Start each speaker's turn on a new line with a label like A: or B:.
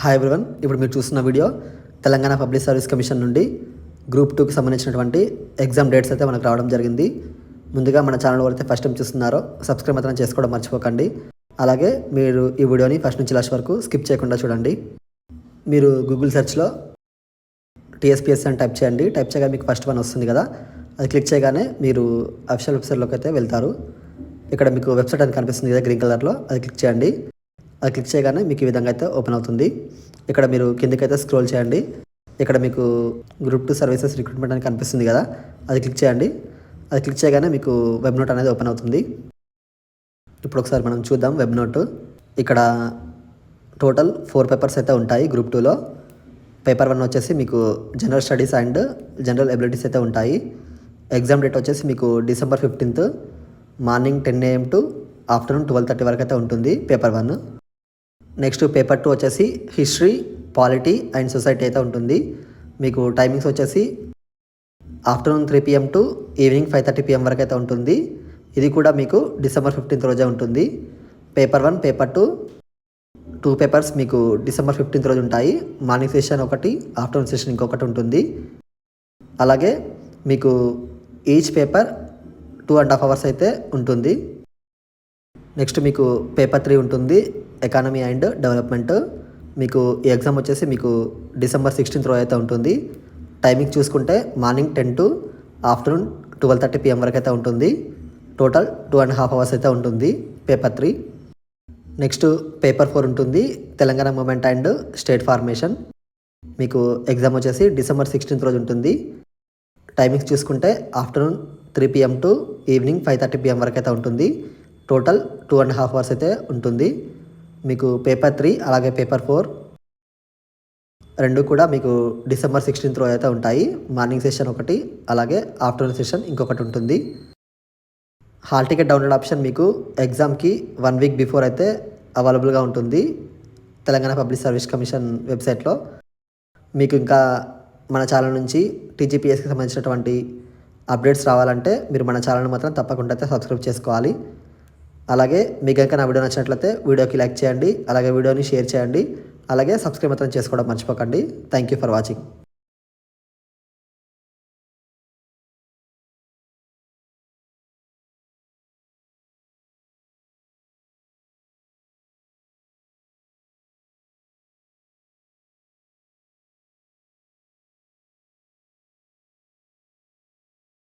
A: Hi everyone ఇప్పుడు మీరు చూస్తున్న video Telangana public service commission నుండి గ్రూప్ టూకి సంబంధించినటువంటి ఎగ్జామ్ డేట్స్ అయితే మనకు రావడం జరిగింది. ముందుగా మన ఛానల్ వరకు ఫస్ట్ టైం చూస్తున్నారో సబ్స్క్రైబ్ మాత్రం చేసుకోవడం మర్చిపోకండి. అలాగే మీరు ఈ వీడియోని ఫస్ట్ నుంచి లాస్ట్ వరకు స్కిప్ చేయకుండా చూడండి. మీరు గూగుల్ సెర్చ్లో టీఎస్పిఎస్ అని టైప్ చేయండి. టైప్ చేయగా మీకు ఫస్ట్ వన్ వస్తుంది కదా. అది క్లిక్ చేయగానే మీరు అఫీషియల్ వెబ్సైట్లోకి అయితే వెళ్తారు. ఇక్కడ మీకు వెబ్సైట్ అని కనిపిస్తుంది కదా గ్రీన్ కలర్లో అది క్లిక్ చేయండి. అది క్లిక్ చేయగానే మీకు ఈ విధంగా అయితే ఓపెన్ అవుతుంది. ఇక్కడ మీరు కిందకైతే స్క్రోల్ చేయండి. ఇక్కడ మీకు గ్రూప్ టూ సర్వీసెస్ రిక్రూట్మెంట్ అని కనిపిస్తుంది కదా అది క్లిక్ చేయండి. అది క్లిక్ చేయగానే మీకు వెబ్ నోట్ అనేది ఓపెన్ అవుతుంది. ఇప్పుడు ఒకసారి మనం చూద్దాం వెబ్ నోట్ ఇక్కడ టోటల్ ఫోర్ పేపర్స్ అయితే ఉంటాయి గ్రూప్ టూలో పేపర్ వన్ వచ్చేసి మీకు general studies and general abilities అయితే ఉంటాయి. ఎగ్జామ్ డేట్ వచ్చేసి మీకు December fifteenth morning ten AM to afternoon twelve thirty వరకు అయితే ఉంటుంది paper one next paper two వచ్చేసి హిస్టరీ పాలిటీ అండ్ సొసైటీ అయితే ఉంటుంది. మీకు టైమింగ్స్ వచ్చేసి afternoon three PM to evening five thirty PM వరకు అయితే ఉంటుంది. ఇది కూడా మీకు డిసెంబర్ ఫిఫ్టీన్త్ రోజే ఉంటుంది. Paper one paper two two papers మీకు డిసెంబర్ ఫిఫ్టీన్త్ రోజు ఉంటాయి. మార్నింగ్ సెషన్ ఒకటి ఆఫ్టర్నూన్ సెషన్ ఇంకొకటి ఉంటుంది. అలాగే మీకు each paper two and half hours అయితే ఉంటుంది. నెక్స్ట్ మీకు పేపర్ త్రీ ఉంటుంది ఎకానమీ అండ్ డెవలప్మెంట్ మీకు ఈ ఎగ్జామ్ వచ్చేసి మీకు డిసెంబర్ సిక్స్టీన్త్ రోజు అయితే ఉంటుంది. టైమింగ్ చూసుకుంటే morning ten to afternoon twelve thirty PM వరకు అయితే ఉంటుంది. Total two and half hours అయితే ఉంటుంది paper three. Next paper four ఉంటుంది Telangana movement and state formation. మీకు ఎగ్జామ్ వచ్చేసి డిసెంబర్ సిక్స్టీన్త్ రోజు ఉంటుంది. టైమింగ్స్ చూసుకుంటే afternoon three PM to evening five thirty PM వరకు అయితే ఉంటుంది. Total two and half hours అయితే ఉంటుంది. మీకు పేపర్ త్రీ అలాగే పేపర్ ఫోర్ రెండు కూడా మీకు డిసెంబర్ సిక్స్టీన్త్ రోజు అయితే ఉంటాయి. మార్నింగ్ సెషన్ ఒకటి అలాగే ఆఫ్టర్నూన్ సెషన్ ఇంకొకటి ఉంటుంది. హాల్ టికెట్ డౌన్లోడ్ ఆప్షన్ మీకు ఎగ్జామ్కి వన్ వీక్ బిఫోర్ అయితే అవైలబుల్గా ఉంటుంది. తెలంగాణ పబ్లిక్ సర్వీస్ కమిషన్ వెబ్సైట్లో మీకు ఇంకా మన ఛానల్ నుంచి టీజీపీఎస్కి సంబంధించినటువంటి అప్డేట్స్ రావాలంటే మీరు మన ఛానల్ మాత్రం తప్పకుండా అయితే సబ్స్క్రైబ్ చేసుకోవాలి. అలాగే మీకు కనుక నా వీడియో నచ్చినట్లయితే వీడియోకి లైక్ చేయండి అలాగే వీడియోని షేర్ చేయండి అలాగే సబ్స్క్రైబ్ మాత్రం చేసుకోవడం మర్చిపోకండి. Thank you for watching